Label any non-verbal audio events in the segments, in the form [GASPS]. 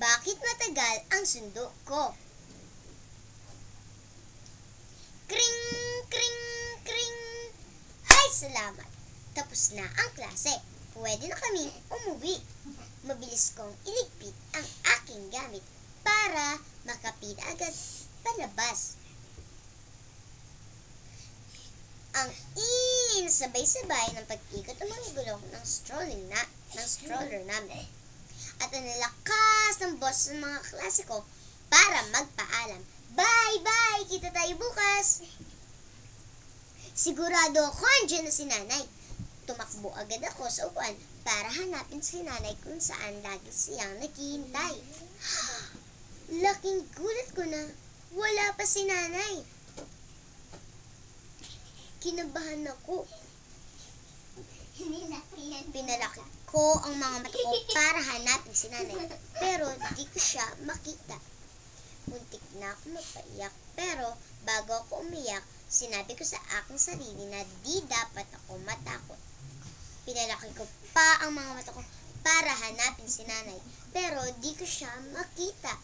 Bakit matagal ang sundo ko? Kring, kring, kring. Ay, salamat. Tapos na ang klase. Pwede na kaming umuwi. Mabilis kong iligpit ang aking gamit para makapila agad palabas. Ang in sabay-sabay ng pag-ikot ng mga gulong ng strolling na ng stroller namin. At ang lakas ng boss ng mga klase ko para magpaalam. Bye, bye! Kita tayo bukas! Sigurado ako andyan na si nanay. Tumakbo agad ako sa upuan para hanapin si nanay kung saan lagi siyang naghihintay. [GASPS] Laking gulat ko na wala pa si nanay. Kinabahan ako. Pinalaki ko ang mga mata ko para hanapin si nanay. Pero di ko siya makita. Muntik na ako mapaiyak. Pero bago ako umiyak, sinabi ko sa aking sarili na di dapat ako matakot. Pinalaki ko pa ang mga mata ko para hanapin si nanay. Pero di ko siya makita.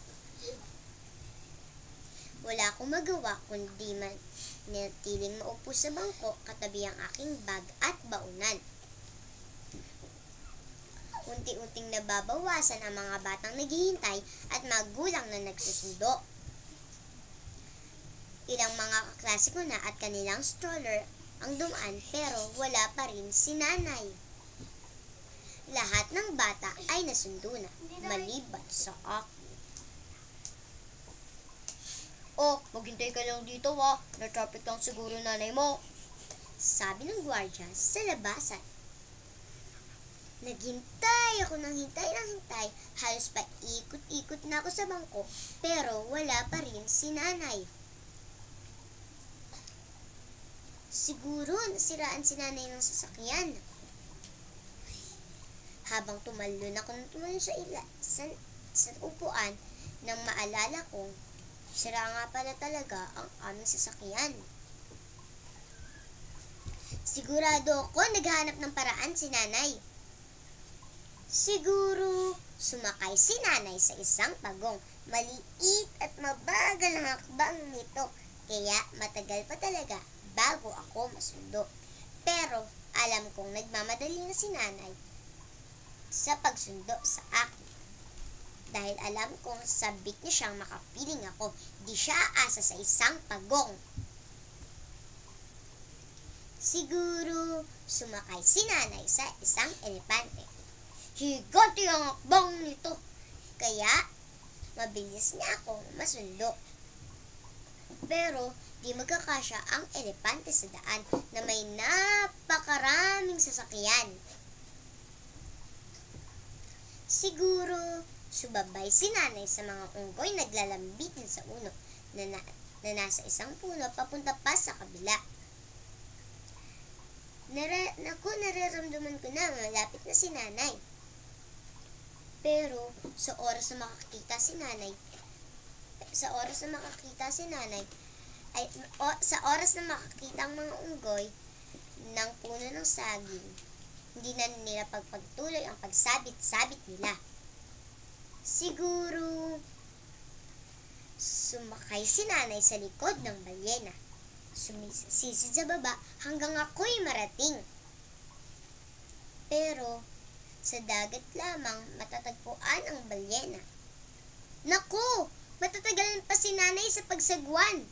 Wala akong magawa kundi man natiling maupo sa bangko katabi ang aking bag at baunan. Unti-unting nababawasan ang mga batang naghihintay at magulang na nagsusundo. Ilang mga kaklase ko na at kanilang stroller ang dumaan pero wala pa rin si nanay. Lahat ng bata ay nasundo na, maliban sa akin. Oh, maghintay ka lang dito ha. Na-traffic lang siguro nanay mo. Sabi ng gwardya sa labasan. Naghintay ako ng hintay ng hintay. Halos pa ikot-ikot na ako sa bangko. Pero wala pa rin si nanay. Siguro nasiraan si nanay ng sasakyan. Habang tumalon ako ng tumalon sa, ila, sa, sa upuan, nang maalala kong Sira nga pala talaga ang aming sasakyan. Sigurado ako naghahanap ng paraan si nanay. Siguro sumakay si nanay sa isang pagong. Maliit at mabagal ang hakbang nito. Kaya matagal pa talaga bago ako masundo. Pero alam kong nagmamadali na si nanay sa pagsundo sa akin dahil alam kong sabik niya siyang makapiling ako, di siya asa sa isang pagong. Siguro sumakay si nanay sa isang elepante. Higanti ang akbang nito. Kaya, mabilis niya akong masundo. Pero, di magkakasya ang elepante sa daan na may napakaraming sasakyan. Siguro, Subabay si nanay sa mga unggoy naglalambitin sa uno na, na, na nasa isang puno papunta pa sa kabila. Nara, naku, nararamdaman ko na malapit na si nanay. Pero sa oras na makakita si nanay, sa oras na makakita si nanay, ay, o, sa oras na makakita ang mga unggoy ng puno ng saging, hindi na nila pagpagtuloy ang pagsabit-sabit nila. Siguro, sumakay si nanay sa likod ng balyena. Sumisid sa baba hanggang ako'y marating. Pero, sa dagat lamang matatagpuan ang balyena. Naku! Matatagal pa si nanay sa pagsagwan.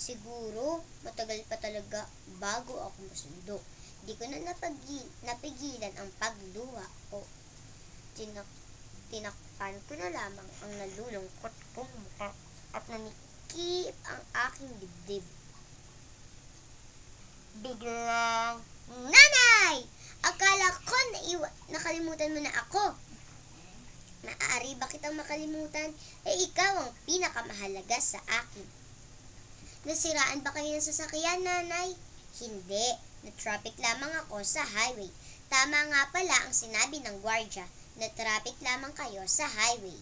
Siguro, matagal pa talaga bago ako masundo. Di ko na napagil, napigilan ang pagluha ko tinak tinakpan ko na lamang ang nalulungkot kong mukha at nanikip ang aking dibdib. Biglang, Nanay! Akala ko na iwa, nakalimutan mo na ako. Maaari ba kitang makalimutan? Eh ikaw ang pinakamahalaga sa akin. Nasiraan ba kayo ng sasakyan, nanay? Hindi. Na-traffic lamang ako sa highway. Tama nga pala ang sinabi ng gwardya na traffic lamang kayo sa highway.